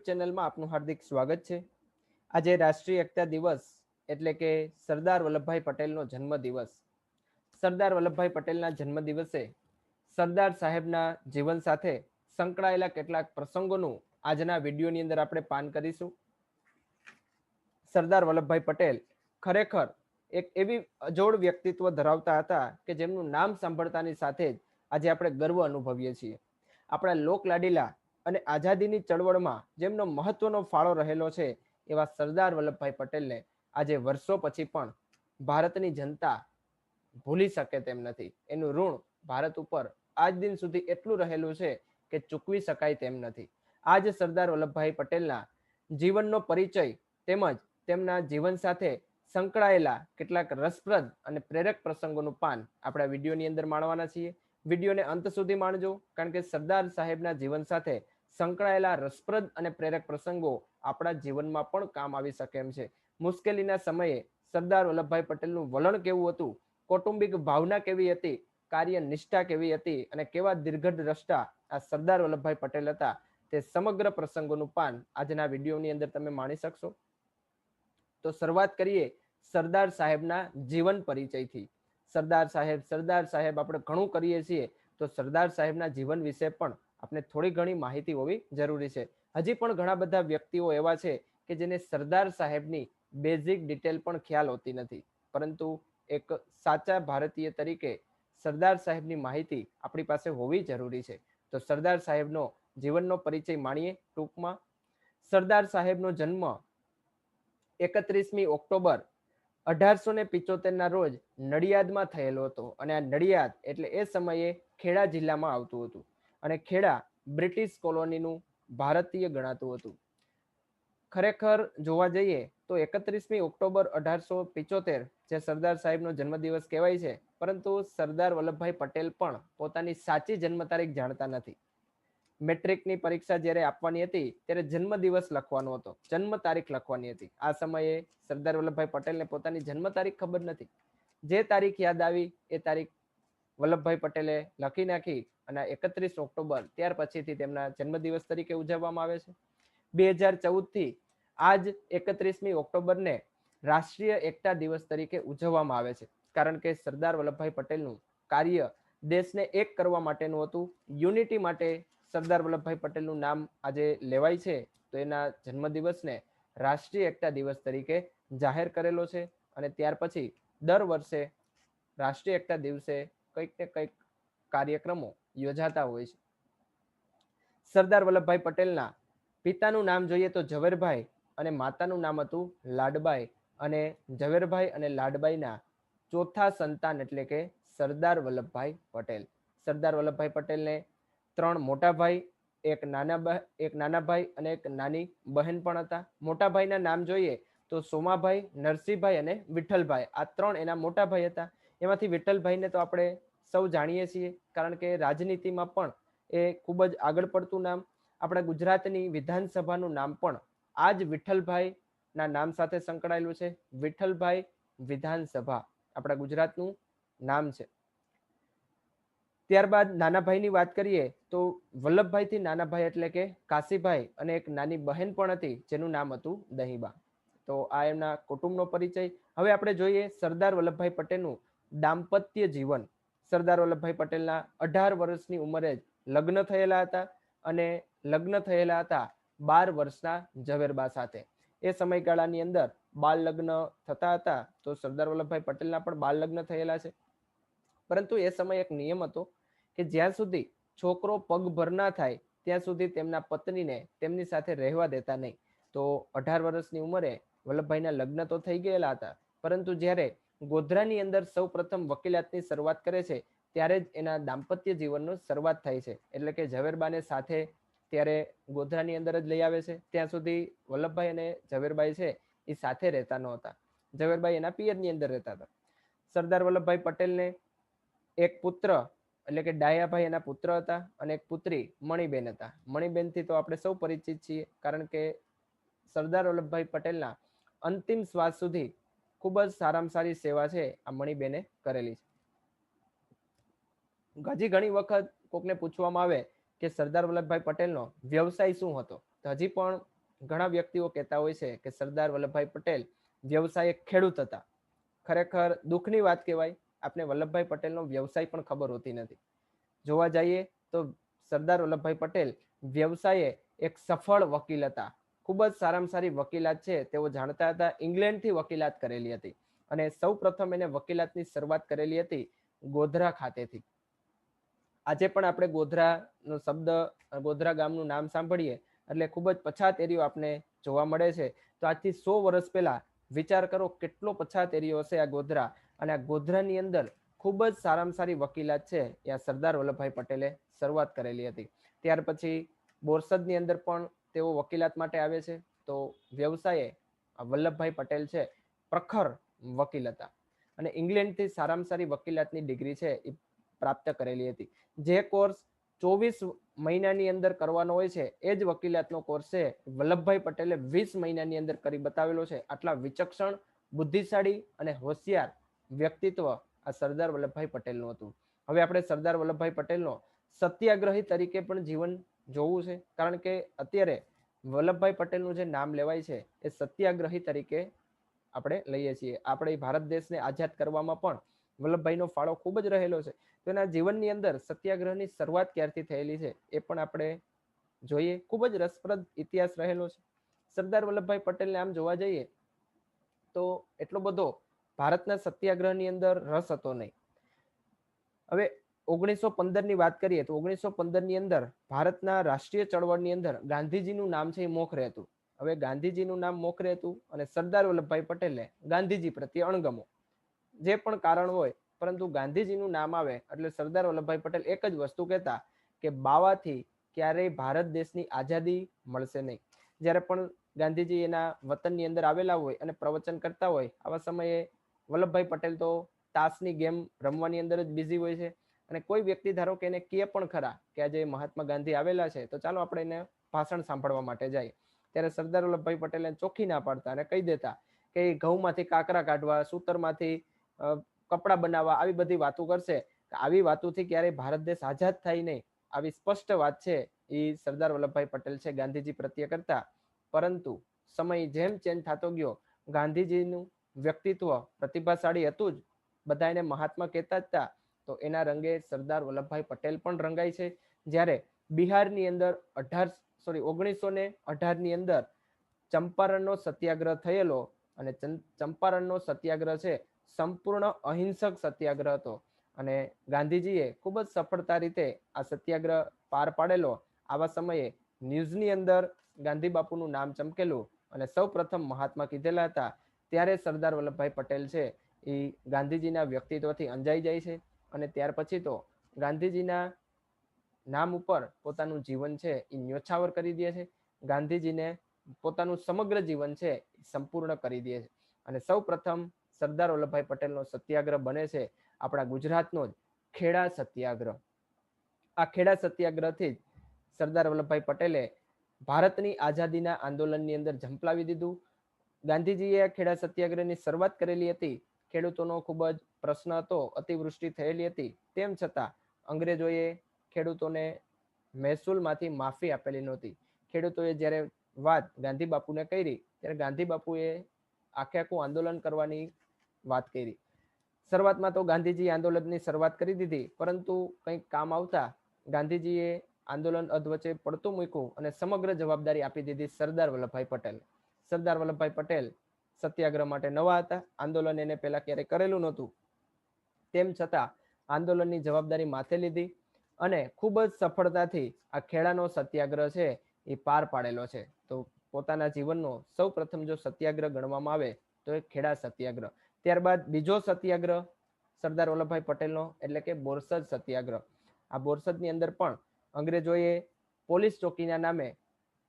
YouTube ચેનલમાં આપનું હાર્દિક સ્વાગત છે. આજે રાષ્ટ્રીય એકતા દિવસ એટલે કે સરદાર વલ્લભભાઈ પટેલનો જન્મદિવસ. સરદાર વલ્લભભાઈ પટેલના જન્મદિવસે સરદાર સાહેબના જીવન સાથે સંકળાયેલા કેટલાક પ્રસંગોનું આજના વિડીયોની અંદર આપણે પાન કરીશું. સરદાર વલ્લભભાઈ પટેલ ખરેખર એક એવી અજોડ વ્યક્તિત્વ ધરાવતા હતા કે જેમનું નામ સાંભળતાની સાથે જ આજે આપણે ગર્વ અનુભવીએ છીએ. આપણા લોકલાડીલા અને આઝાદીની ચળવળમાં જેમનો મહત્વનો ફાળો રહેલો છે એવા સરદાર વલ્લભભાઈ પટેલને આજે વર્ષો પછી પણ ભારતની જનતા ભૂલી શકે તેમ નથી. એનું ઋણ ભારત ઉપર આજ દિન સુધી એટલું રહેલું છે કે ચૂકવી શકાય તેમ નથી. આજ સરદાર વલ્લભભાઈ પટેલના જીવનનો પરિચય તેમજ તેમના જીવન સાથે સંકળાયેલા કેટલાક રસપ્રદ અને પ્રેરક પ્રસંગોનું પાન આપણા વિડીયોની અંદર માણવાના છીએ. વિડીયોને અંત સુધી માણજો, કારણ કે સરદાર સાહેબના જીવન સાથે સંકળાયેલા રસપ્રદ અને પ્રેરક પ્રસંગો આપણા જીવનમાં પણ કામ આવી શકે એમ છે. મુશ્કેલીના સમયે સરદાર વલ્લભભાઈ પટેલનું વલણ કેવું હતું? કૌટુંબિક ભાવના કેવી હતી? કાર્ય નિષ્ઠા કેવી હતી? અને કેવા દીર્ઘ દ્રષ્ટા આ સરદાર વલ્લભભાઈ પટેલ હતા? તે સમગ્ર પ્રસંગોનું પાન આજના વિડીયોની અંદર તમે માણી શકશો. તો શરૂઆત કરીએ સરદાર સાહેબના જીવન પરિચયથી. સરદાર સાહેબ સરદાર સાહેબ આપણે ઘણું કરીએ છીએ. તો સરદાર સાહેબના જીવન વિશે પણ આપણે થોડી ઘણી માહિતી હોવી જરૂરી છે. હજી પણ ઘણા બધા વ્યક્તિઓ એવા છે કે જેને સરદાર સાહેબની બેઝિક ડિટેલ પણ ખ્યાલ હોતી નથી. પરંતુ એક સાચા ભારતીય તરીકે સરદાર સાહેબની માહિતી આપણી પાસે હોવી જરૂરી છે. તો સરદાર સાહેબનો જીવનનો પરિચય માણીએ ટૂંકમાં. સરદાર સાહેબનો જન્મ એકત્રીસમી ઓક્ટોબર અઢારસો ને પિચોતેરના રોજ નડિયાદમાં થયેલો હતો. અને આ નડિયાદ એટલે એ સમયે ખેડા જિલ્લામાં આવતું હતું. અને ખેડા બ્રિટિશ કોલોનીનું ભારતીય ગણાતું હતું. ખરેખર જોવા જઈએ તો એકત્રીસમી ઓક્ટોબર અઢારસો પિચોતેર, જે સરદાર સાહેબનો જન્મદિવસ કહેવાય છે, પરંતુ સરદાર વલ્લભભાઈ પટેલ પણ પોતાની સાચી જન્મ તારીખ જાણતા નથી. મેટ્રિકની પરીક્ષા જ્યારે આપવાની હતી, ત્યારે જન્મ દિવસ લખવાનો હતો, જન્મ તારીખ લખવાની હતી. આ સમયે સરદાર વલ્લભભાઈ પટેલને પોતાની જન્મ તારીખ ખબર નથી. જે તારીખ યાદ આવી, એ તારીખ વલ્લભભાઈ પટેલે લખી નાખી અને એકત્રીસ ઓક્ટોબર ત્યાર પછીથી તેમના જન્મદિવસ તરીકે ઉજવવામાં આવે છે. બે હજાર ચૌદથી આજ એકત્રીસમી ઓક્ટોબરને રાષ્ટ્રીય એકતા દિવસ તરીકે ઉજવવામાં આવે છે. કારણ કે સરદાર વલ્લભભાઈ પટેલનું કાર્ય દેશને એક કરવા માટેનું હતું. યુનિટી માટે સરદાર વલ્લભભાઈ પટેલનું નામ આજે લેવાય છે. તો એના જન્મદિવસને રાષ્ટ્રીય એકતા દિવસ તરીકે જાહેર કરેલો છે. અને ત્યાર પછી દર વર્ષે રાષ્ટ્રીય એકતા દિવસે કંઈક ને કંઈક કાર્યક્રમો યોજાતા હોય છે. સરદાર વલ્લભભાઈ પટેલના પિતાનું નામ જોઈએ તો ઝવેરભાઈ અને માતાનું નામ હતું લાડબાઈ અને ઝવેરભાઈ અને લાડબાઈના ચોથા સંતાન એટલે કે સરદાર વલ્લભભાઈ પટેલ. સરદાર વલ્લભભાઈ પટેલને ત્રણ મોટા ભાઈ, એક નાના એક નાના ભાઈ અને એક નાની બહેન પણ હતા. મોટા ભાઈના નામ જોઈએ તો સોમાભાઈ, નરસિંહભાઈ અને વિઠ્ઠલભાઈ. આ ત્રણ એના મોટા ભાઈ હતા. એમાંથી વિઠ્ઠલભાઈને તો આપણે સૌ જાણીએ છીએ, કારણ કે રાજનીતિમાં પણ એ ખૂબ જ આગળ પડતું નામ. આપણા ગુજરાતની વિધાનસભાનું નામ પણ આ જ વિઠ્ઠલભાઈના નામ સાથે સંકળાયેલું છે. વિઠ્ઠલભાઈ વિધાનસભા, આપણા ગુજરાતનું નામ છે. ત્યારબાદ નાનાભાઈની વાત કરીએ તો વલ્લભભાઈથી નાનાભાઈ એટલે કે કાશીભાઈ અને એક નાની બહેન પણ હતી, જેનું નામ હતું દહીબા. તો આ એમના કુટુંબનો પરિચય. હવે આપણે જોઈએ સરદાર વલ્લભભાઈ પટેલનું દાંપત્ય જીવન. સરદાર વલ્લભભાઈ પટેલના અઢાર વર્ષની ઉંમરે જ લગ્ન થયેલા હતા અને લગ્ન થયેલા હતા બાર વર્ષના ઝવેરબા સાથે. એ સમયગાળાની અંદર બાળ લગ્ન થતા હતા તો સરદાર વલ્લભભાઈ પટેલના પણ બાળ લગ્ન થયેલા છે. પરંતુ એ સમય એક નિયમ હતો કે જ્યાં સુધી છોકરો પગભર ના થાય ત્યાં સુધી તેમના પત્નીને તેમની સાથે રહેવા દેતા નહીં. તો અઢાર વર્ષની ઉંમરે વલ્લભભાઈના લગ્ન તો થઈ ગયેલા હતા, પરંતુ જ્યારે ગોધરાની અંદર સૌ પ્રથમ વકીલાતની શરૂઆત કરે છે, ત્યારે જ એના દાંપત્ય જીવનનો શરૂઆત થાય છે. એટલે કે ઝવેરબાને સાથે ત્યારે ગોધરાની અંદર જ લઈ આવે છે. ત્યાં સુધી વલ્લભભાઈ અને ઝવેરબાઈ છે, એ સાથે રહેતા નહોતા. ઝવેરબાઈ એના પિયરની અંદર રહેતા હતા. સરદાર વલ્લભભાઈ પટેલને એક પુત્ર, એટલે કે ડાયાભાઈ એના પુત્ર હતા અને એક પુત્રી મણિબેન હતા. મણિબેનથી તો આપણે સૌ પરિચિત છીએ, કારણ કે સરદાર વલ્લભભાઈ પટેલના અંતિમ શ્વાસ સુધી ખૂબ જ સારામાં સારી સેવા છે આ મણિબેને કરેલી છે. હજી ઘણી વખત કોકને પૂછવામાં આવે કે સરદાર વલ્લભભાઈ પટેલનો વ્યવસાય શું હતો? તો હજી પણ ઘણા વ્યક્તિઓ કહેતા હોય છે કે સરદાર વલ્લભભાઈ પટેલ વ્યવસાય ખેડૂત હતા. ખરેખર દુઃખની વાત કહેવાય આપણે વલ્લભભાઈ પટેલનો વ્યવસાય પણ ખબર હોતી નથી. જોવા જઈએ તો સરદાર વલ્લભભાઈ પટેલ વ્યવસાયે એક સફળ વકીલ હતા. ખૂબ જ સારામાં સારી વકીલાત છે. તેઓ જાણતા હતા ઇંગ્લેન્ડથી વકીલાત કરેલી હતી અને સૌ પ્રથમ એને વકીલાતની શરૂઆત કરેલી હતી ગોધરા ખાતેથી. આજે પણ આપણે ગોધરાનો શબ્દ, ગોધરા ગામનું નામ સાંભળીએ એટલે ખૂબ જ પછાત એરિયો આપણે જોવા મળે છે. તો આજથી સો વર્ષ પહેલા વિચાર કરો કેટલો પછાત એરિયો હશે આ ગોધરા અને આ ગોધરાની અંદર ખૂબ જ સારામાં સારી વકીલાત છે. એ સરદાર વલ્લભભાઈ પટેલે શરૂઆત કરેલી હતી. ત્યાર પછી બોરસદની અંદર પણ તેઓ વકીલાત માટે આવે છે. તો વ્યવસાયે વલ્લભભાઈ પટેલ છે, પ્રખર વકીલ હતા. અને ઇંગ્લેન્ડથી સારામાં સારી વકીલાતની ડિગ્રી છે એ પ્રાપ્ત કરેલી હતી. જે કોર્સ ચોવીસ મહિનાની અંદર કરવાનો હોય છે, એ જ વકીલાતનો કોર્સ છે. વલ્લભભાઈ પટેલે વીસ મહિનાની અંદર કરી બતાવેલો છે. આટલા વિચક્ષણ, બુદ્ધિશાળી અને હોશિયાર વ્યક્તિત્વ આ સરદાર વલ્લભભાઈ પટેલનું હતું. હવે આપણે સરદાર વલ્લભભાઈ પટેલનો સત્યાગ્રહી તરીકે પણ જીવન જોવું છે. કારણ કે અત્યારે વલ્લભભાઈ પટેલનું જે નામ લેવાય છે, એ સત્યાગ્રહી તરીકે આપણે લઈએ છીએ. આપણે ભારત દેશને આઝાદ કરવામાં પણ વલ્લભભાઈનો ફાળો ખૂબ જ રહેલો છે. તો એના જીવનની અંદર સત્યાગ્રહની શરૂઆત ક્યારથી થયેલી છે, એ પણ આપણે જોઈએ. ખૂબ જ રસપ્રદ ઇતિહાસ રહેલો છે. સરદાર વલ્લભભાઈ પટેલને આમ જોવા જઈએ, તો એટલો બધો ભારતના સત્યાગ્રહની અંદર રસ હતો નહીં. હવે ઓગણીસો પંદરની વાત કરીએ તો ઓગણીસો પંદરની અંદર ભારતના રાષ્ટ્રીય ચળવળની અંદર ગાંધીજીનું નામ છે એ મોખરે હતું. હવે ગાંધીજીનું નામ મોખરે હતું અને સરદાર વલ્લભભાઈ પટેલે ગાંધીજી પ્રત્યે અણગમો. જે પણ કારણ હોય, પરંતુ ગાંધીજીનું નામ આવે એટલે સરદાર વલ્લભભાઈ પટેલ એક જ વસ્તુ કહેતા કે બાવાથી ક્યારેય ભારત દેશની આઝાદી મળશે નહીં. જ્યારે પણ ગાંધીજી એના વતનની અંદર આવેલા હોય અને પ્રવચન કરતા હોય, આવા સમયે વલ્લભભાઈ પટેલ તો તાસની ગેમ રમવાની અંદર જ બિઝી હોય છે. અને કોઈ વ્યક્તિ ધારો કે એને કહે પણ ખરા કે આજે મહાત્મા ગાંધી આવેલા છે, તો ચાલો આપણે એને ભાષણ સાંભળવા માટે જઈએ ત્યારે સરદાર વલ્લભભાઈ પટેલે ચોખ્ખી ના પાડતા અને કહી દેતા કે ઘઉંમાંથી કાકરા કાઢવા, સૂતરમાંથી કપડાં બનાવવા આવી બધી વાતો કરશે. આવી વાતોથી ક્યારેય ભારત દેશ આઝાદ થાય નહીં. આવી સ્પષ્ટ વાત છે એ સરદાર વલ્લભભાઈ પટેલ છે ગાંધીજી પ્રત્યે કરતા. પરંતુ સમય જેમ ચેન્જ થતો ગયો, ગાંધીજીનું વ્યક્તિત્વ પ્રતિભાશાળી હતું જ. બધા એને મહાત્મા કહેતા જ હતા તો એના રંગે સરદાર વલ્લભભાઈ પટેલ પણ રંગાય છે. જ્યારે બિહારની અંદર અઢાર સોરી ઓગણીસો ને અઢારની અંદર ચંપારણનો સત્યાગ્રહ થયેલો અને ચંપારણનો સત્યાગ્રહ છે, સંપૂર્ણ અહિંસક સત્યાગ્રહ હતો. અને ગાંધીજીએ ખૂબ જ સફળતા રીતે આ સત્યાગ્રહ પાર પાડેલો. આવા સમયે ન્યૂઝની અંદર ગાંધી બાપુનું નામ ચમકેલું અને સૌ પ્રથમ મહાત્મા કીધેલા હતા, ત્યારે સરદાર વલ્લભભાઈ પટેલ છે, એ ગાંધીજીના વ્યક્તિત્વથી અંજાઈ જાય છે. અને ત્યાર પછી તો ગાંધીજીના નામ ઉપર પોતાનું જીવન છે એ ન્યોછાવર કરી દે છે. ગાંધીજીને પોતાનું સમગ્ર જીવન છે સંપૂર્ણ કરી દે છે. અને સૌ પ્રથમ સરદાર વલ્લભભાઈ પટેલનો સત્યાગ્રહ બને છે આપણા ગુજરાતનો જ ખેડા સત્યાગ્રહ. આ ખેડા સત્યાગ્રહથી જ સરદાર વલ્લભભાઈ પટેલે ભારતની આઝાદીના આંદોલનની અંદર ઝંપલાવી દીધું. ગાંધીજીએ ખેડા સત્યાગ્રહની શરૂઆત કરેલી હતી ખેડૂતોનો ખૂબ જ પ્રશ્ન હતો, અતિવૃષ્ટિ થયેલી હતી. તેમ છતાં, અંગ્રેજોએ ખેડૂતોને મહેસૂલમાંથી માફી આપેલી નહોતી. ખેડૂતોએ જ્યારે વાત ગાંધી બાપુને કરી, ત્યારે ગાંધી બાપુએ આખે આખું આંદોલન કરવાની વાત કરી. શરૂઆતમાં તો ગાંધીજી આંદોલનની શરૂઆત કરી દીધી, પરંતુ કંઈક કામ આવતા ગાંધીજીએ આંદોલન અધવચ્ચે પડતું મૂક્યું અને સમગ્ર જવાબદારી આપી દીધી સરદાર વલ્લભભાઈ પટેલ. સરદાર વલ્લભભાઈ પટેલ સત્યાગ્રહ માટે નવા હતા. આંદોલન એને પહેલા ક્યારેય કરેલું નહોતું? તેમ છતાં આંદોલનની જવાબદારી માથે લીધી અને ખૂબ જ સફળતાથી આ ખેડાનો સત્યાગ્રહ છે એ પાર પાડેલો છે. તો પોતાના જીવનનો સૌ પ્રથમ જો સત્યાગ્રહ ગણવામાં આવે તો એ ખેડા સત્યાગ્રહ. ત્યારબાદ બીજો સત્યાગ્રહ સરદાર વલ્લભભાઈ પટેલનો, એટલે કે બોરસદ સત્યાગ્રહ. આ બોરસદની અંદર પણ અંગ્રેજોએ પોલીસ ચોકીના નામે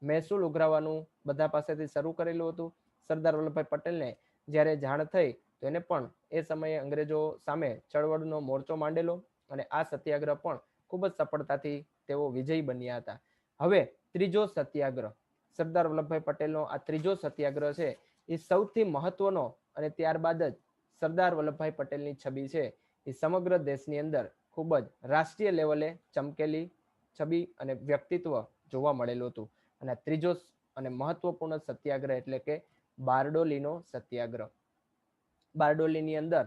મહેસૂલ ઉઘરાવવાનું બધા પાસેથી શરૂ કરેલું હતું. સરદાર વલ્લભભાઈ પટેલને જ્યારે જાણ થઈ, તો એને પણ એ સમયે અંગ્રેજો સામે ચળવળનો મોરચો માંડેલો અને આ સત્યાગ્રહ પણ ખૂબ જ સફળતાથી તેઓ વિજયી બન્યા હતા. હવે ત્રીજો સત્યાગ્રહ, સરદાર વલ્લભભાઈ પટેલનો આ ત્રીજો સત્યાગ્રહ છે, એ સૌથી મહત્વનો અને ત્યારબાદ જ સરદાર વલ્લભભાઈ પટેલની છબી છે. એ સમગ્ર દેશની અંદર ખૂબ જ રાષ્ટ્રીય લેવલે ચમકેલી છબી અને વ્યક્તિત્વ જોવા મળેલું હતું. અને ત્રીજો અને મહત્વપૂર્ણ સત્યાગ્રહ એટલે કે બારડોલીનો સત્યાગ્રહ. બારડોલીની અંદર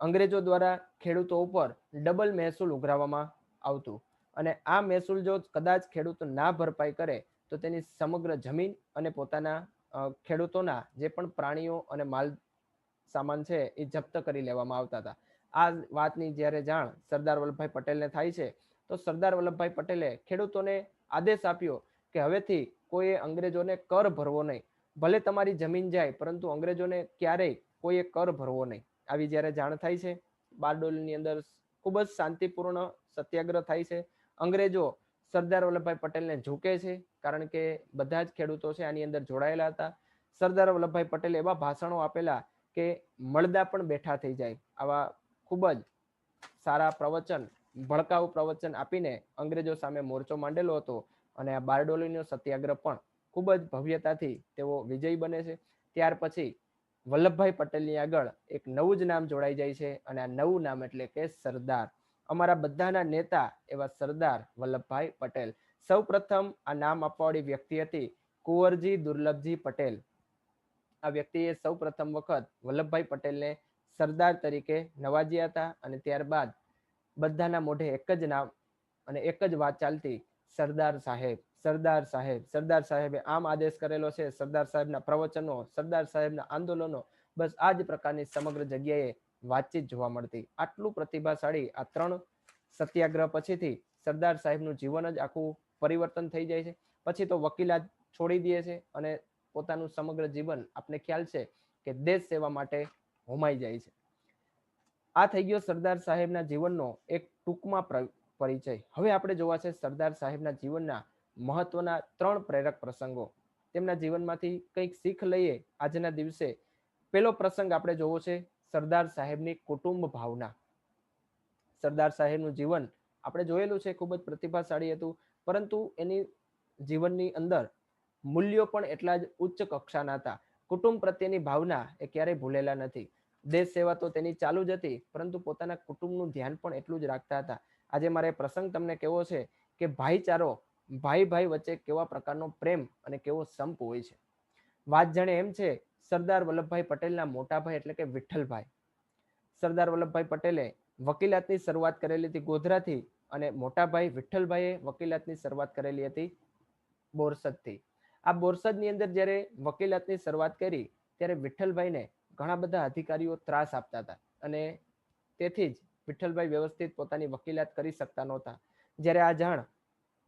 અંગ્રેજો દ્વારા ખેડૂતો ઉપર ડબલ મહેસૂલ ઉઘરાવવામાં આવતું અને આ મહેસૂલ જો કદાચ ખેડૂતો ના ભરપાઈ કરે તો તેની સમગ્ર જમીન અને પોતાના ખેડૂતોના જે પણ પ્રાણીઓ અને માલ સામાન છે એ જપ્ત કરી લેવામાં આવતા હતા. આ વાતની જ્યારે જાણ સરદાર વલ્લભભાઈ પટેલને થાય છે, તો સરદાર વલ્લભભાઈ પટેલે ખેડૂતોને આદેશ આપ્યો કે હવેથી કોઈએ અંગ્રેજોને કર ભરવો નહીં. ભલે તમારી જમીન જાય, પરંતુ અંગ્રેજોને ક્યારેય કોઈએ કર ભરવો નહીં. આવી જ્યારે જાણ થાય છે, બારડોલીની અંદર ખૂબ જ શાંતિપૂર્ણ સત્યાગ્રહ થાય છે. અંગ્રેજો સરદાર વલ્લભભાઈ પટેલને ઝૂકે છે, કારણ કે બધા જ ખેડૂતો છે આની અંદર જોડાયેલા હતા. સરદાર વલ્લભભાઈ પટેલે એવા ભાષણો આપેલા કે મળદા પણ બેઠા થઈ જાય. આવા ખૂબ જ સારા પ્રવચન, ભડકાઉ પ્રવચન આપીને અંગ્રેજો સામે મોરચો માંડેલો હતો અને આ બારડોલીનો સત્યાગ્રહ પણ ખૂબ જ ભવ્યતાથી તેઓ વિજયી બને છે. ત્યાર પછી વલ્લભભાઈ પટેલની આગળ એક નવું જ નામ જોડાઈ જાય છે અને આ નવું નામ એટલે કે સરદાર. અમારા બધાના નેતા એવા સરદાર વલ્લભભાઈ પટેલ. સૌ પ્રથમ આ નામ આપવાવાળી વ્યક્તિ હતી કુંવરજી દુર્લભજી પટેલ. આ વ્યક્તિએ સૌ પ્રથમ વખત વલ્લભભાઈ પટેલને સરદાર તરીકે નવાજ્યા હતા અને ત્યારબાદ બધાના મોઢે એક જ નામ અને એક જ વાત ચાલતી સરદાર સાહેબ. સરદાર સાહેબ, સરદાર સાહેબે આમ આદેશ કરેલો છે, સરદાર સાહેબના પ્રવચનો, સરદાર સાહેબના આંદોલનો, બસ આ જ પ્રકારની સમગ્ર જગ્યાએ વાતચીત જોવા મળતી. આટલું પ્રતિભાશાળી આ ત્રણ સત્યાગ્રહ પછીથી સરદાર સાહેબનું જીવન જ આખું પરિવર્તન થઈ જાય છે. પછી તો વકીલાત છોડી દે છે અને પોતાનું સમગ્ર જીવન આપને ખ્યાલ છે કે દેશ સેવા માટે હોમાઈ જાય છે. આ થઈ ગયો સરદાર સાહેબના જીવનનો એક ટૂંકમાં પરિચય. હવે આપણે જોવા છે સરદાર સાહેબના જીવનના મહત્વના ત્રણ પ્રેરક પ્રસંગો. તેમના જીવનમાંથી કંઈક શીખ લઈએ આજના દિવસે. પેલો પ્રસંગ આપણે જોવો છે, સરદાર સાહેબની કુટુંબ ભાવના. સરદાર સાહેબનું જીવન આપણે જોયેલું છે, ખૂબ જ પ્રતિભાશાળી હતું, પરંતુ એની જીવનની અંદર મૂલ્યો પણ એટલા જ ઉચ્ચ કક્ષાના હતા. કુટુંબ પ્રત્યેની ભાવના એ ક્યારેય ભૂલેલા નથી. દેશ સેવા તો તેની ચાલુ જ હતી, પરંતુ પોતાના કુટુંબનું ધ્યાન પણ એટલું જ રાખતા હતા. આજે મારે પ્રસંગ તમને કેવો છે કે ભાઈચારો ભાઈ ભાઈ વચ્ચે કેવા પ્રકારનો પ્રેમ અને કેવો સંપ હોય છે? વાત જાણે એમ છે, સરદાર વલ્લભભાઈ પટેલના મોટા ભાઈ એટલે કે વિઠ્ઠલભાઈ. સરદાર વલ્લભભાઈ પટેલે વકીલાતની શરૂઆત કરેલી હતી ગોધરાથી અને મોટાભાઈ વિઠ્ઠલભાઈએ વકીલાતની શરૂઆત કરેલી હતી બોરસદથી. આ બોરસદની અંદર જ્યારે વકીલાતની શરૂઆત કરી, ત્યારે વિઠ્ઠલભાઈને ઘણા બધા અધિકારીઓ ત્રાસ આપતા હતા અને તેથી જ વિઠ્ઠલભાઈ વ્યવસ્થિત પોતાની વકીલાત કરી શકતા નહોતા. જ્યારે આ જાણ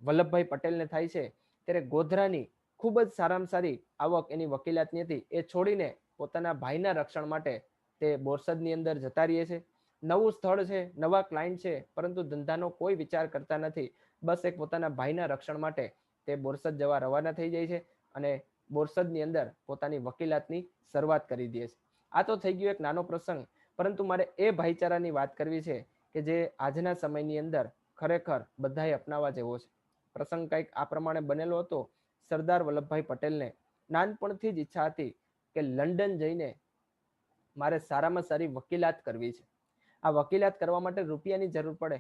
વલ્લભભાઈ પટેલને થાય છે. ત્યારે ગોધરાની ખૂબ જ સારામાં સારી આવક એની વકીલાતની હતી. એ છોડીને પોતાના ભાઈના રક્ષણ માટે તે બોરસદની અંદર જતા રહીએ છે. નવું સ્થળ છે, નવા ક્લાયન્ટ છે, પરંતુ ધંધાનો કોઈ વિચાર કરતા નથી. બસ એક પોતાના ભાઈના રક્ષણ માટે તે બોરસદ જવા રવાના થઈ જાય છે અને બોરસદની અંદર પોતાની વકીલાતની શરૂઆત કરી દે છે. આ તો થઈ ગયો એક નાનો પ્રસંગ, પરંતુ મારે એ ભાઈચારાની વાત કરવી છે કે જે આજના સમયની અંદર ખરેખર બધાએ અપનાવવા જેવો છે. પ્રસંગ કંઈક આ પ્રમાણે બનેલો હતો. સરદાર વલ્લભભાઈ પટેલને નાનપણથી જ ઈચ્છા હતી કે લંડન જઈને મારે સારામાં સારી વકીલાત કરવી છે. આ વકીલાત કરવા માટે રૂપિયાની જરૂર પડે.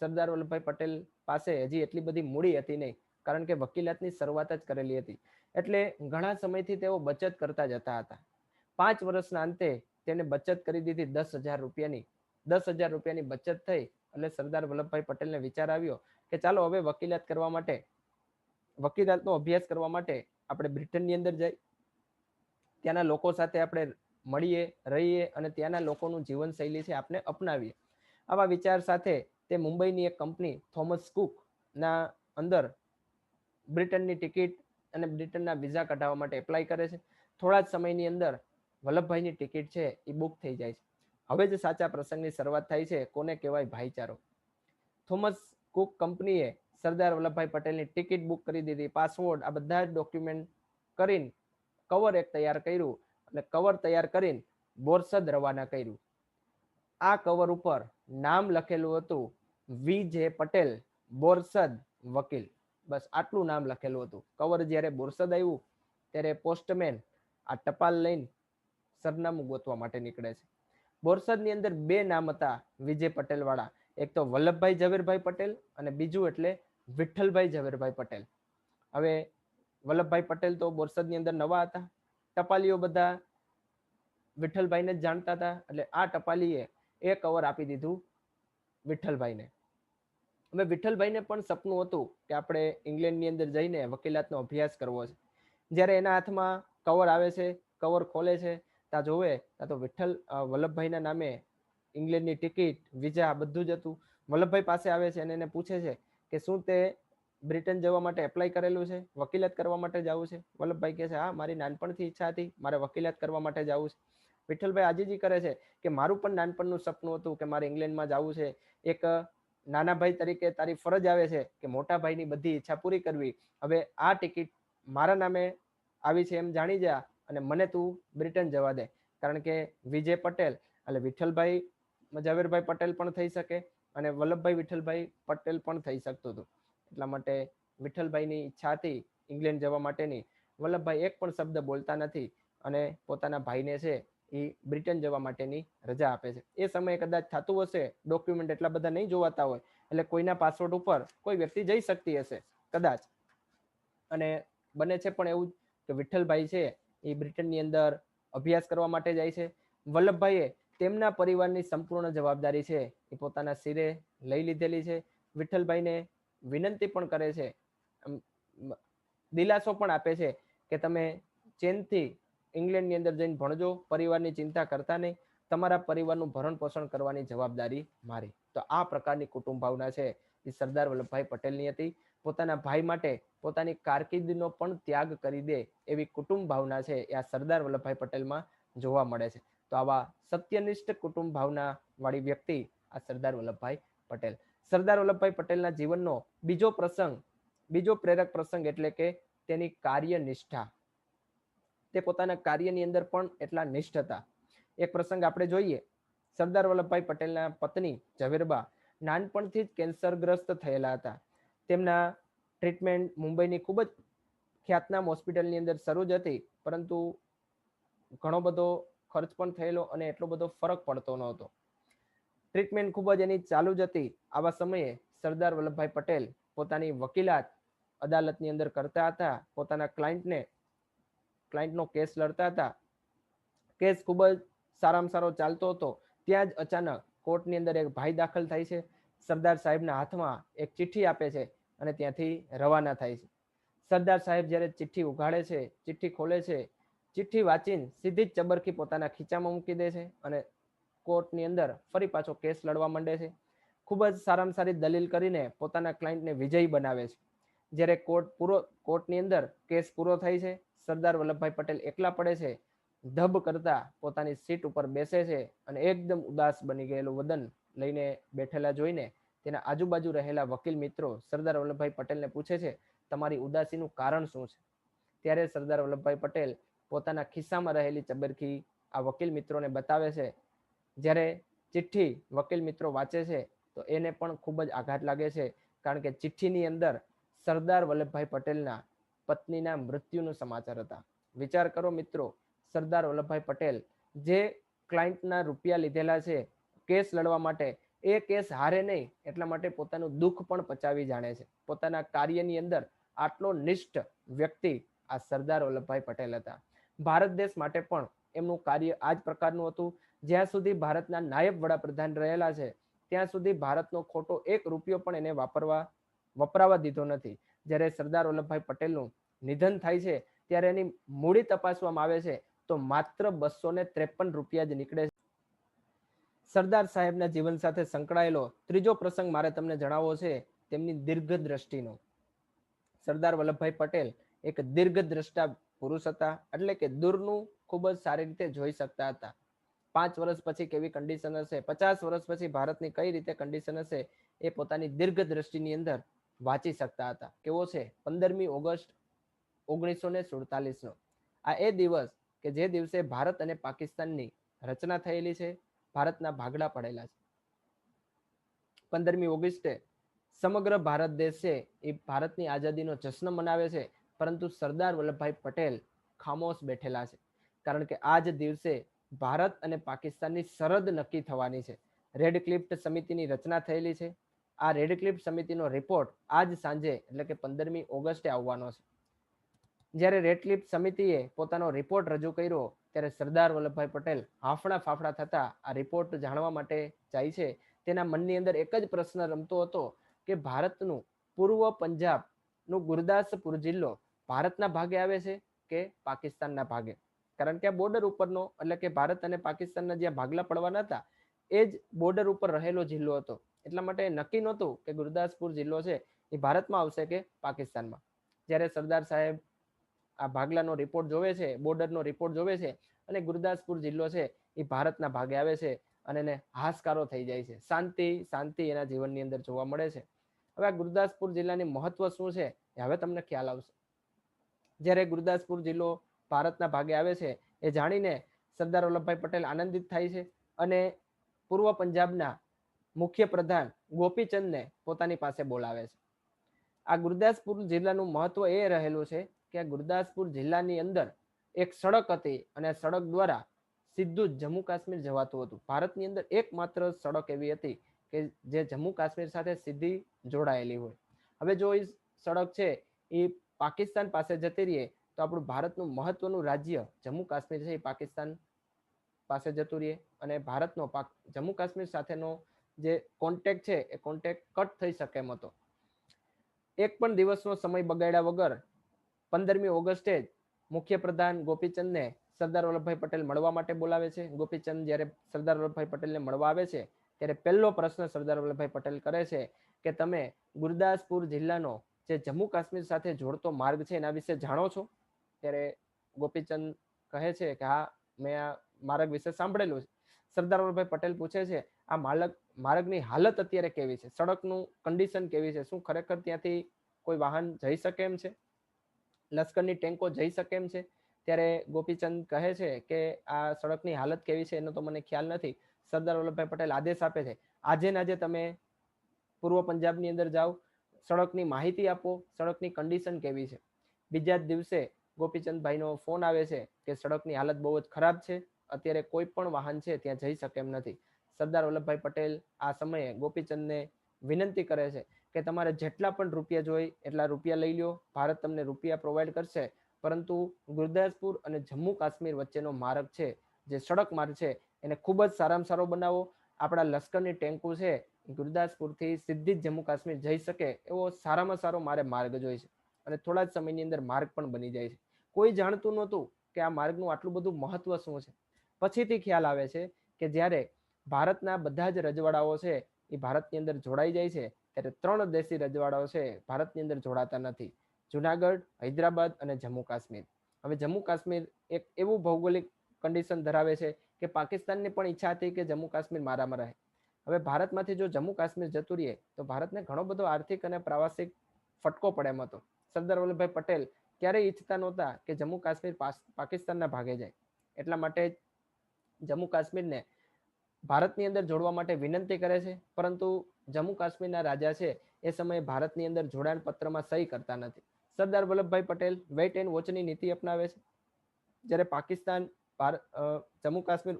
સરદાર વલ્લભભાઈ પટેલ પાસે હજી એટલી બધી મૂડી હતી નહીં, કારણ કે વકીલાતની શરૂઆત જ કરેલી હતી. એટલે ઘણા સમયથી તેઓ બચત કરતા જતા હતા. પાંચ વર્ષના અંતે તેને બચત કરી દીધી દસ હજાર રૂપિયાની. દસ હજાર રૂપિયાની બચત થઈ એટલે સરદાર વલ્લભભાઈ પટેલને વિચાર આવ્યો કે ચાલો હવે વકીલાત કરવા માટે, વકીલાતનો અભ્યાસ કરવા માટે આપણે બ્રિટનની અંદર જઈ, ત્યાંના લોકો સાથે આપણે મળીએ, રહીએ અને ત્યાંના લોકોનું જીવનશૈલી છે આપણે અપનાવીએ. આવા વિચાર સાથે તે મુંબઈની એક કંપની, થોમસ કુકના અંદર બ્રિટનની ટિકિટ અને બ્રિટનના વિઝા કઢાવવા માટે એપ્લાય કરે છે. થોડા જ સમયની અંદર વલ્લભભાઈની ટિકિટ છે એ બુક થઈ જાય છે. હવે જ સાચા પ્રસંગની શરૂઆત થાય છે, કોને કહેવાય ભાઈચારો? થોમસ કુક કંપનીએ સરદાર વલ્લભભાઈ પટેલની ટિકિટ બુક કરી દીધી. પાસપોર્ટ આ બધા જ ડોક્યુમેન્ટ કરીને કવર એક તૈયાર કર્યું અને કવર તૈયાર કરીને બોરસદ રવાના કર્યું. આ કવર ઉપર નામ લખેલું હતું વી જે પટેલ, બોરસદ વકીલ. બસ આટલું નામ લખેલું હતું. કવર જ્યારે બોરસદ આવ્યું, ત્યારે પોસ્ટમેન આ ટપાલ લઈને સરનામું ગોતવા માટે નીકળે છે. બોરસદની અંદર બે નામ હતા વિજય પટેલ વાળા એક તો વલ્લભભાઈ ઝવેરભાઈ પટેલ અને બીજું એટલે વિઠ્ઠલભાઈ ઝવેરભાઈ પટેલ. હવે વલ્લભભાઈ પટેલ તો બોરસદની અંદર નવા હતા. ટપાલીઓ બધા વિઠ્ઠલભાઈને જ જાણતા હતા. એટલે આ ટપાલીએ એ કવર આપી દીધું વિઠ્ઠલભાઈને. હવે વિઠ્ઠલભાઈને પણ સપનું હતું કે આપણે ઇંગ્લેન્ડની અંદર જઈને વકીલાતનો અભ્યાસ કરવો છે. જ્યારે એના હાથમાં કવર આવે છે, કવર ખોલે છે ત્યાં જોવે ત્યાં તો વિઠ્ઠલ વલ્લભભાઈના નામે ઇંગ્લેન્ડની ટિકિટ, વિઝા બધું જ હતું. વલ્લભભાઈ પાસે આવે છે અને એને પૂછે છે કે શું તે બ્રિટન જવા માટે એપ્લાય કરેલું છે? વકીલાત કરવા માટે જવું છે? વલ્લભભાઈ કહે છે, હા, મારી નાનપણથી ઈચ્છા હતી, મારે વકીલાત કરવા માટે જવું છે. વિઠ્ઠલભાઈ આજીજી કરે છે કે, મારું પણ નાનપણનું સપનું હતું કે મારે ઇંગ્લેન્ડમાં જવું છે. એક નાના ભાઈ તરીકે તારી ફરજ આવે છે કે મોટા ભાઈની બધી ઈચ્છા પૂરી કરવી. હવે આ ટિકિટ મારા નામે આવી છે એમ જાણી જા અને મને તું બ્રિટન જવા દે. કારણ કે વિજય પટેલ, એટલે વિઠ્ઠલભાઈ ઝવેરભાઈ પટેલ પણ થઈ શકે અને વલ્લભભાઈ વિઠ્ઠલભાઈ પટેલ પણ થઈ શકતું હતું. એટલા માટે વિઠ્ઠલભાઈની ઈચ્છા હતી ઇંગ્લેન્ડ જવા માટેની. વલ્લભભાઈ એક પણ શબ્દ બોલતા નથી અને પોતાના ભાઈને છે એ બ્રિટન જવા માટેની રજા આપે છે. એ સમયે કદાચ થતું હશે, ડોક્યુમેન્ટ એટલા બધા નહીં જોવાતા હોય, એટલે કોઈના પાસવર્ડ ઉપર કોઈ વ્યક્તિ જઈ શકતી હશે, કદાચ. અને બને છે પણ એવું કે વિઠ્ઠલભાઈ છે એ બ્રિટનની અંદર અભ્યાસ કરવા માટે જાય છે. વલ્લભભાઈએ તેમના પરિવારની સંપૂર્ણ જવાબદારી છે એ પોતાના સિરે લઈ લીધેલી છે. વિઠ્ઠલભાઈને વિનંતી પણ કરે છે. દિલાસો પણ આપે છે કે તમે ચેનથી ઇંગ્લેન્ડની અંદર જઈને ભણજો, પરિવારની ચિંતા કરતા નહીં, તમારા પરિવારનું ભરણ પોષણ કરવાની જવાબદારી મારી. તો આ પ્રકારની કુટુંબ ભાવના છે એ સરદાર વલ્લભભાઈ પટેલની હતી. પોતાના ભાઈ માટે પોતાની કારકિર્દીનો પણ ત્યાગ કરી દે એવી કુટુંબ ભાવના છે એ આ સરદાર વલ્લભભાઈ પટેલમાં જોવા મળે છે. તો આવા સત્યનિષ્ઠ કુટુંબ ભાવના વાળી વ્યક્તિ આ સરદાર વલ્લભભાઈ પટેલ. સરદાર વલ્લભભાઈ પટેલના જીવનનો બીજો પ્રસંગ, બીજો પ્રેરક પ્રસંગ એટલે કે તેની કાર્ય નિષ્ઠા તે પોતાના કાર્યની અંદર પણ એટલા નિષ્ઠ હતા. એક પ્રસંગ આપણે જોઈએ. સરદાર વલ્લભભાઈ પટેલના પત્ની ઝવેરબા નાનપણથી જ કેન્સરગ્રસ્ત થયેલા હતા. તેમના ટ્રીટમેન્ટ મુંબઈની ખૂબ જ ખ્યાતનામ હોસ્પિટલની અંદર શરૂ જ હતી, પરંતુ ઘણો બધો ખર્ચ પણ થયેલો અને એટલો બધો ફરક પડતો નહોતો. ટ્રીટમેન્ટ ખૂબ જ એની ચાલુ જ હતી. આવા સમયે સરદાર વલ્લભભાઈ પટેલ પોતાની વકીલાત અદાલતની અંદર કરતા હતા. પોતાના ક્લાયન્ટને ક્લાયન્ટનો કેસ લડતા હતા. કેસ ખૂબ જ સારામાં સારો ચાલતો હતો. ત્યાં જ અચાનક કોર્ટની અંદર એક ભાઈ દાખલ થાય છે. સરદાર સાહેબના હાથમાં એક ચિઠ્ઠી આપે છે અને ત્યાંથી રવાના થાય છે. સરદાર સાહેબ જ્યારે ચિઠ્ઠી ઉઘાડે છે, ચિઠ્ઠી ખોલે છે ચિઠ્ઠી વાંચીને સીધી જ ચબરખી પોતાના ખીચામાં મૂકી દે છે અને કોર્ટની અંદર ફરી પાછો કેસ લડવા માંડે છે. ખૂબ જ સારામાં સારી દલીલ કરીને પોતાના ક્લાયન્ટને વિજયી બનાવે છે. જ્યારે કોર્ટ પૂરો, કોર્ટની અંદર કેસ પૂરો થાય છે, સરદાર વલ્લભભાઈ પટેલ એકલા પડે છે, ધબ કરતા પોતાની સીટ ઉપર બેસે છે અને એકદમ ઉદાસ બની ગયેલું વદન લઈને બેઠેલા જોઈને તેના આજુબાજુ રહેલા વકીલ મિત્રો સરદાર વલ્લભભાઈ પટેલને પૂછે છે, તમારી ઉદાસીનું કારણ શું છે? ત્યારે સરદાર વલ્લભભાઈ પટેલ પોતાના ખિસ્સામાં રહેલી ચબરખી આ વકીલ મિત્રોને બતાવે છે. જ્યારે ચિઠ્ઠી વકીલ મિત્રો વાંચે છે, તો એને પણ ખૂબ જ આઘાત લાગે છે. કારણ કે ચિઠ્ઠીની અંદર સરદાર વલ્લભભાઈ પટેલના પત્નીના મૃત્યુનું સમાચાર હતા. વિચાર કરો મિત્રો, સરદાર વલ્લભભાઈ પટેલ જે ક્લાયન્ટના રૂપિયા લીધેલા છે, કેસ લડવા માટે, એ કેસ હારે નહીં, એટલા માટે પોતાનું દુઃખ પણ પચાવી જાણે છે. પોતાના કાર્યની અંદર આટલો નિષ્ઠ વ્યક્તિ આ સરદાર વલ્લભભાઈ પટેલ હતા. ભારત દેશ માટે પણ એમનું કાર્ય આ જ પ્રકારનું હતું. જ્યાં સુધી ભારતના નાયબ વડાપ્રધાન રહેલા છે, ત્યાં સુધી ભારતનો ખોટો એક રૂપિયો પણ એને વાપરવા, વપરાવા દીધો નથી. જ્યારે સરદાર વલ્લભભાઈ પટેલનું નિધન થાય છે, ત્યારે એની મૂડી તપાસવામાં આવે છે, તો માત્ર બસો ને ત્રેપન રૂપિયા જ નીકળે છે. સરદાર સાહેબના જીવન સાથે સંકળાયેલો ત્રીજો પ્રસંગ મારે તમને જણાવવો છે, તેમની દીર્ઘ દ્રષ્ટિનો સરદાર વલ્લભભાઈ પટેલ એક દીર્ઘ દ્રષ્ટા પુરુષ હતા. એટલે કે દૂરનું ખૂબ જ સારી રીતે જોઈ શકતા હતા. પાંચ વર્ષ પછી કેવી કન્ડિશન હશે? પચાસ વર્ષ પછી ભારતની કઈ રીતે કન્ડિશન હશે? એ પોતાની દીર્ઘ દ્રષ્ટિની અંદર વાંચી શકતા હતા. કેવો છે? પંદરમી ઓગસ્ટ ઓગણીસો ને સુડતાલીસનો. આ એ દિવસ કે જે દિવસે ભારત અને પાકિસ્તાનની રચના થયેલી છે, ભારતના ભાગલા પડેલા છે. પંદરમી ઓગસ્ટે સમગ્ર ભારત દેશ છે એ ભારતની આઝાદીનો જશ્ન મનાવે છે. પરંતુ સરદાર વલ્લભભાઈ પટેલ ખામોશ બેઠેલા છે. કારણ કે આ જ દિવસે ભારત અને પાકિસ્તાનની સરહદ નક્કી થવાની છે. રેડ ક્લિફ્ટ સમિતિની રચના થયેલી છે. આ રેડ ક્લિફ્ટ સમિતિનો રિપોર્ટ આજ સાંજે એટલે કે પંદરમી ઓગસ્ટે આવવાનો છે. જ્યારે રેડ ક્લિપ સમિતિએ પોતાનો રિપોર્ટ રજૂ કર્યો, ત્યારે સરદાર વલ્લભભાઈ પટેલ હાફડા ફાફડા થતા આ રિપોર્ટ જાણવા માટે જાય છે. તેના મનની અંદર એક જ પ્રશ્ન રમતો હતો કે ભારતનું પૂર્વ પંજાબનું ગુરદાસપુર જિલ્લો ભારતના ભાગે આવે છે કે પાકિસ્તાનના ભાગે? કારણ કે આ બોર્ડર ઉપરનો, એટલે કે ભારત અને પાકિસ્તાનના જ્યાં ભાગલા પડવાના હતા, એ જ બોર્ડર ઉપર રહેલો જિલ્લો હતો. એટલા માટે નક્કી નહોતું કે ગુરદાસપુર જિલ્લો છે એ ભારતમાં આવશે કે પાકિસ્તાનમાં. જ્યારે સરદાર સાહેબ આ ભાગલાનો રિપોર્ટ જોવે છે બોર્ડરનો રિપોર્ટ જોવે છે, અને ગુરદાસપુર જિલ્લો છે એ ભારતના ભાગે આવે છે અને એને હાશકારો થઈ જાય છે. શાંતિ શાંતિ એના જીવનની અંદર જોવા મળે છે. હવે આ ગુરદાસપુર જિલ્લાની મહત્વ શું છે એ હવે તમને ખ્યાલ આવશે. જ્યારે ગુરદાસપુર જિલ્લો ભારતના ભાગે આવે છે, એ જાણીને સરદાર વલ્લભભાઈ પટેલ આનંદિત થાય છે અને પૂર્વ પંજાબના મુખ્ય પ્રધાન ગોપીચંદને પોતાની પાસે બોલાવે છે. આ ગુરદાસપુર જિલ્લાનું મહત્વ એ રહેલું છે કે ગુરદાસપુર જિલ્લાની અંદર એક સડક હતી અને સડક દ્વારા સીધું જમ્મુ કાશ્મીર જવાતું હતું. ભારતની અંદર એકમાત્ર સડક એવી હતી કે જે જમ્મુ કાશ્મીર સાથે સીધી જોડાયેલી હોય. હવે જો એ સડક છે એ પાકિસ્તાન પાસે જતી રહીએ, તો આપણું ભારતનું મહત્વનું રાજ્ય જમ્મુ કાશ્મીર છે એ પાકિસ્તાન પાસે જતું રહીએ. અને ભારતનો પાક, જમ્મુ કાશ્મીર સાથેનો જે કોન્ટેક છે, એ કોન્ટેક કટ થઈ શકે એમ હતો. એક પણ દિવસનો સમય બગાડ્યા વગર પંદરમી ઓગસ્ટે જ મુખ્ય પ્રધાન ગોપીચંદને સરદાર વલ્લભભાઈ પટેલ મળવા માટે બોલાવે છે. ગોપીચંદ જ્યારે સરદાર વલ્લભભાઈ પટેલને મળવા આવે છે, ત્યારે પહેલો પ્રશ્ન સરદાર વલ્લભભાઈ પટેલ કરે છે કે તમે ગુરદાસપુર જિલ્લાનો જે જમ્મુ કાશ્મીર સાથે જોડતો માર્ગ છે એના વિશે જાણો છો? ત્યારે ગોપીચંદ કહે છે કે, હા, મેં આ માર્ગ વિશે સાંભળેલું છે. સરદાર વલ્લભભાઈ પટેલ પૂછે છે, આ માર્ગ માર્ગની હાલત અત્યારે કેવી છે? સડકનું કન્ડિશન કેવી છે? શું ખરેખર ત્યાંથી કોઈ વાહન જઈ શકે એમ છે? લશ્કરની ટેન્કો જઈ શકે એમ છે? ત્યારે ગોપીચંદ કહે છે કે, આ સડકની હાલત કેવી છે એનો તો મને ખ્યાલ નથી. સરદાર વલ્લભભાઈ પટેલ આદેશ આપે છે, આજે ને આજે તમે પૂર્વ પંજાબની અંદર જાઓ સડકની માહિતી આપો, સડકની કન્ડિશન કેવી છે? બીજા જ દિવસે ગોપીચંદભાઈનો ફોન આવે છે કે સડકની હાલત બહુ જ ખરાબ છે, અત્યારે કોઈ પણ વાહન છે ત્યાં જઈ શકે એમ નથી. સરદાર વલ્લભભાઈ પટેલ આ સમયે ગોપીચંદને વિનંતી કરે છે કે તમારે જેટલા પણ રૂપિયા જોઈ એટલા રૂપિયા લઈ લ્યો, ભારત તમને રૂપિયા પ્રોવાઈડ કરશે. પરંતુ ગુરદાસપુર અને જમ્મુ કાશ્મીર વચ્ચેનો માર્ગ છે, જે સડક માર્ગ છે, એને ખૂબ જ સારામાં સારો બનાવો. આપણા લશ્કરની ટેન્કો છે ગુરદાસપુરથી સીધી જ જમ્મુ કાશ્મીર જઈ શકે એવો સારામાં સારો મારે માર્ગ જોઈએ છે. અને થોડા જ સમયની અંદર માર્ગ પણ બની જાય છે. કોઈ જાણતું નહોતું કે આ માર્ગનું આટલું બધું મહત્વ શું છે. પછીથી ખ્યાલ આવે છે કે જ્યારે ભારતના બધા જ રજવાડાઓ છે એ ભારતની અંદર જોડાઈ જાય છે, ત્યારે ત્રણ દેશી રજવાડાઓ છે ભારતની અંદર જોડાતા નથી. જુનાગઢ, હૈદરાબાદ અને જમ્મુ કાશ્મીર. હવે જમ્મુ કાશ્મીર એક એવું ભૌગોલિક કન્ડિશન ધરાવે છે કે પાકિસ્તાનની પણ ઈચ્છા હતી કે જમ્મુ કાશ્મીર મારામાં રહે. હવે ભારતમાંથી જો જમ્મુ કાશ્મીર જતું રહીએ, તો ભારતને ઘણો બધો આર્થિક અને પ્રવાસિક ફટકો પડે એમ હતો. સરદાર વલ્લભભાઈ પટેલ ક્યારેય ઈચ્છતા નહોતા કે જમ્મુ કાશ્મીર પાકિસ્તાનના ભાગે જાય. એટલા માટે જમ્મુ કાશ્મીરને ભારતની અંદર જોડવા માટે વિનંતી કરે છે, પરંતુ જમ્મુ કાશ્મીરના રાજા છે, એ સમયે ભારતની અંદર જોડાણ પત્રમાં સહી કરતા નથી. સરદાર વલ્લભભાઈ પટેલ વેઇટ એન્ડ વોચની નીતિ અપનાવે છે. જ્યારે પાકિસ્તાન જમ્મુ કાશ્મીર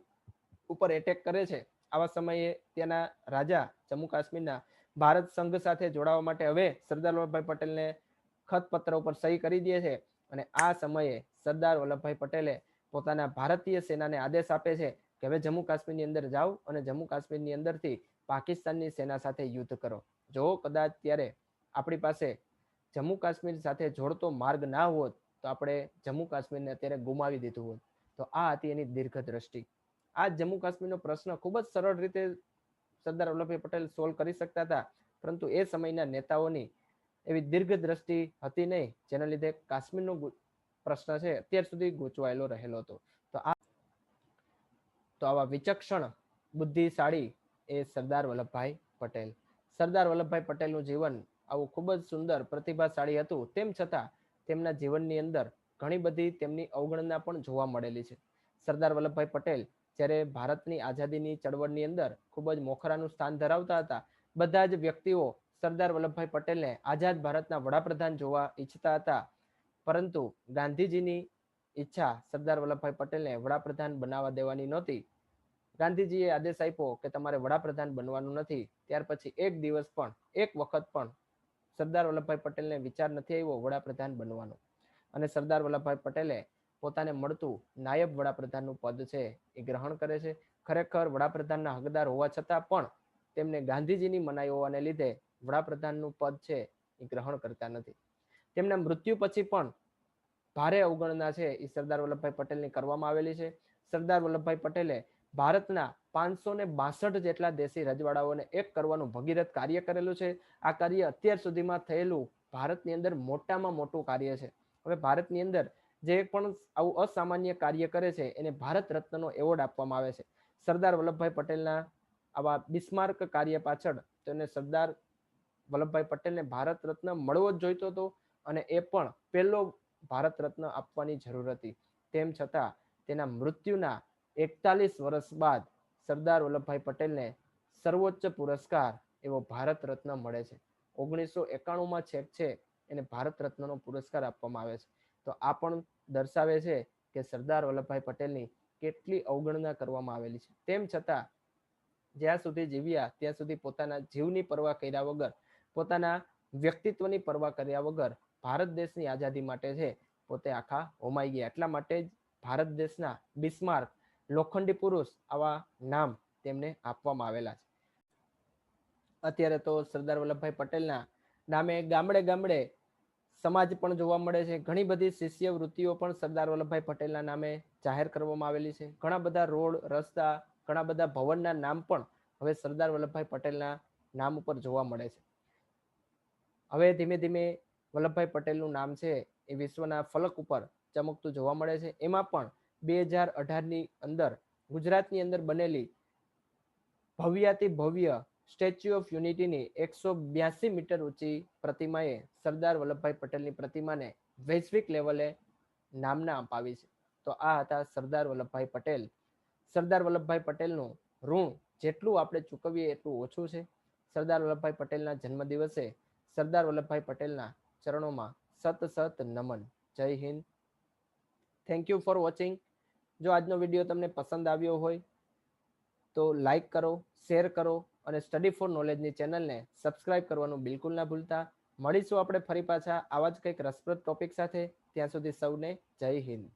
ઉપર એટેક કરે છે આવા સમયે ત્યાંના રાજા જમ્મુ કાશ્મીરના ભારત સંઘ સાથે જોડાવા માટે હવે સરદાર વલ્લભભાઈ પટેલને ખત પત્ર ઉપર સહી કરી દે છે અને આ સમયે સરદાર વલ્લભભાઈ પટેલે પોતાના ભારતીય સેનાને આદેશ આપે છે કે હવે જમ્મુ કાશ્મીરની અંદર જાઓ અને જમ્મુ કાશ્મીરની અંદરથી પાકિસ્તાનની સેના સાથે યુદ્ધ કરો. જો કદાચ ત્યારે આપણી પાસે જમ્મુ કાશ્મીર સાથે જોડતો માર્ગ ના હોત તો આપણે જમ્મુ કાશ્મીરને અત્યારે ગુમાવી દીધું હોત. તો આ હતી એની દીર્ઘ દ્રષ્ટિ. આ જમ્મુ કાશ્મીરનો પ્રશ્ન ખૂબ જ સરળ રીતે સરદાર વલ્લભભાઈ પટેલ સોલ્વ કરી શકતા હતા. પરંતુ એ સમયના નેતાઓની એવી દીર્ઘ દ્રષ્ટિ હતી નહીં, જેના લીધે કાશ્મીરનો પ્રશ્ન છે, અત્યાર સુધી ગૂંચવાયેલો રહેલો હતો. તો આ, તો આવા વિચક્ષણ, બુદ્ધિશાળી એ સરદાર વલ્લભભાઈ પટેલ. સરદાર વલ્લભભાઈ પટેલનું જીવન આવું ખૂબ જ સુંદર, પ્રતિભાશાળી હતું. તેમ છતાં, તેમના જીવનની અંદર ઘણી બધી તેમની અવગણના પણ જોવા મળેલી છે. સરદાર વલ્લભભાઈ પટેલ જ્યારે ભારતની આઝાદીની ચળવળની અંદર ખૂબ જ મોખરાનું સ્થાન ધરાવતા હતા, બધા જ વ્યક્તિઓ સરદાર વલ્લભભાઈ પટેલને આઝાદ ભારતના વડાપ્રધાન જોવા ઈચ્છતા હતા. પરંતુ ગાંધીજીની ઈચ્છા સરદાર વલ્લભભાઈ પટેલને વડાપ્રધાન બનાવવા દેવાની નહોતી. ગાંધીજીએ આદેશ આપ્યો કે તમારે વડાપ્રધાન બનવાનું નથી. ત્યાર પછી એક દિવસ પણ, એક વખત પણ સરદાર વલ્લભભાઈ પટેલને વિચાર નથી આવ્યો વડાપ્રધાન બનવાનો. અને સરદાર વલ્લભભાઈ પટેલે પોતાને મળતું નાયબ વડાપ્રધાનનું પદ છે એ ગ્રહણ કરે છે. ખરેખર વડાપ્રધાનના હકદાર હોવા છતાં પણ તેમને ગાંધીજીની મનાઈ હોવાને લીધે વડાપ્રધાનનું પદ છે એ ગ્રહણ કરતા નથી. તેમના મૃત્યુ પછી પણ ભારે અવગણના છે એ સરદાર વલ્લભભાઈ પટેલની કરવામાં આવેલી છે. સરદાર વલ્લભભાઈ પટેલે ભારતના પાંચસો ને બાસઠ જેટલા દેશી રજવાડાઓને એક કરવાનું ભગીરથ કાર્ય કરેલું છે. આ કાર્ય અત્યાર સુધીમાં થયેલું ભારતની અંદર મોટામાં મોટું કાર્ય છે. હવે ભારતની અંદર જે પણ આવું અસામાન્ય કાર્ય કરે છે, એને ભારત રત્નનો એવોર્ડ આપવામાં આવે છે. સરદાર વલ્લભભાઈ પટેલના આવા બિસ્માર્ક કાર્ય પાછળ તેને સરદાર વલ્લભભાઈ પટેલને ભારત રત્ન મળવો જ જોઈતો હતો અને એ પણ પહેલો ભારત રત્ન આપવાની જરૂર હતી. તેમ છતાં તેના મૃત્યુના એકતાલીસ વર્ષ બાદ સરદાર વલ્લભભાઈ પટેલને સર્વોચ્ચ પુરસ્કાર એવો ભારત રત્ન મળે છે. ઓગણીસો એકાણુંમાં છેક છે, એને ભારત રત્નનો પુરસ્કાર આપવામાં આવે છે. તો આ પણ દર્શાવે છે કે સરદાર વલ્લભભાઈ પટેલની કેટલી અવગણના કરવામાં આવેલી છે. તેમ છતાં, જ્યાં સુધી જીવ્યા, ત્યાં સુધી પોતાના જીવની પરવા કર્યા વગર, પોતાના વ્યક્તિત્વની પરવા કર્યા વગર ભારત દેશની આઝાદી માટે છે, પોતે આખા હોમાઈ ગયા. એટલા માટે જ ભારત દેશના બિસ્માર્ક, લોખંડી પુરુષ આવા નામ તેમને આપવામાં આવેલા છે. અત્યારે તો સરદાર વલ્લભભાઈ પટેલના નામે ગામડે ગામડે સમાજ પણ જોવા મળે છે. ઘણી બધી શિષ્યવૃત્તિઓ પણ સરદાર વલ્લભભાઈ પટેલના નામે જાહેર કરવામાં આવેલી છે. ઘણા બધા રોડ, રસ્તા, ઘણા બધા ભવનના નામ પણ હવે સરદાર વલ્લભભાઈ પટેલના નામ ઉપર જોવા મળે છે. હવે ધીમે ધીમે વલ્લભભાઈ પટેલનું નામ છે એ વિશ્વના ફલક ઉપર ચમકતું જોવા મળે છે. એમાં પણ બે હજાર અઢારની અંદર ગુજરાતની અંદર બનેલી ભવ્યાતિ ભવ્ય સ્ટેચ્યુ ઓફ યુનિટીની એકસો બ્યાસી મીટર ઊંચી પ્રતિમાએ સરદાર વલ્લભભાઈ પટેલની પ્રતિમાને વૈશ્વિક લેવલે નામના અપાવી છે. તો આ હતા સરદાર વલ્લભભાઈ પટેલ. સરદાર વલ્લભભાઈ પટેલનું ઋણ જેટલું આપણે ચૂકવીએ એટલું ઓછું છે. સરદાર વલ્લભભાઈ પટેલના જન્મદિવસે સરદાર વલ્લભભાઈ પટેલના ચરણોમાં સત સત નમન. જય Hind. Thank you for watching જો આજનો વીડિયો તમને પસંદ આવ્યો હોય તો લાઈક કરો શેર કરો અને સ્ટડી ફોર નોલેજની ચેનલને સબસ્ક્રાઇબ કરવાનું બિલકુલ ના ભૂલતા. મળીશું આપણે ફરી પાછા આવા જ કંઈક રસપ્રદ ટોપિક સાથે. ત્યાં સુધી સૌને જય હિન્દ.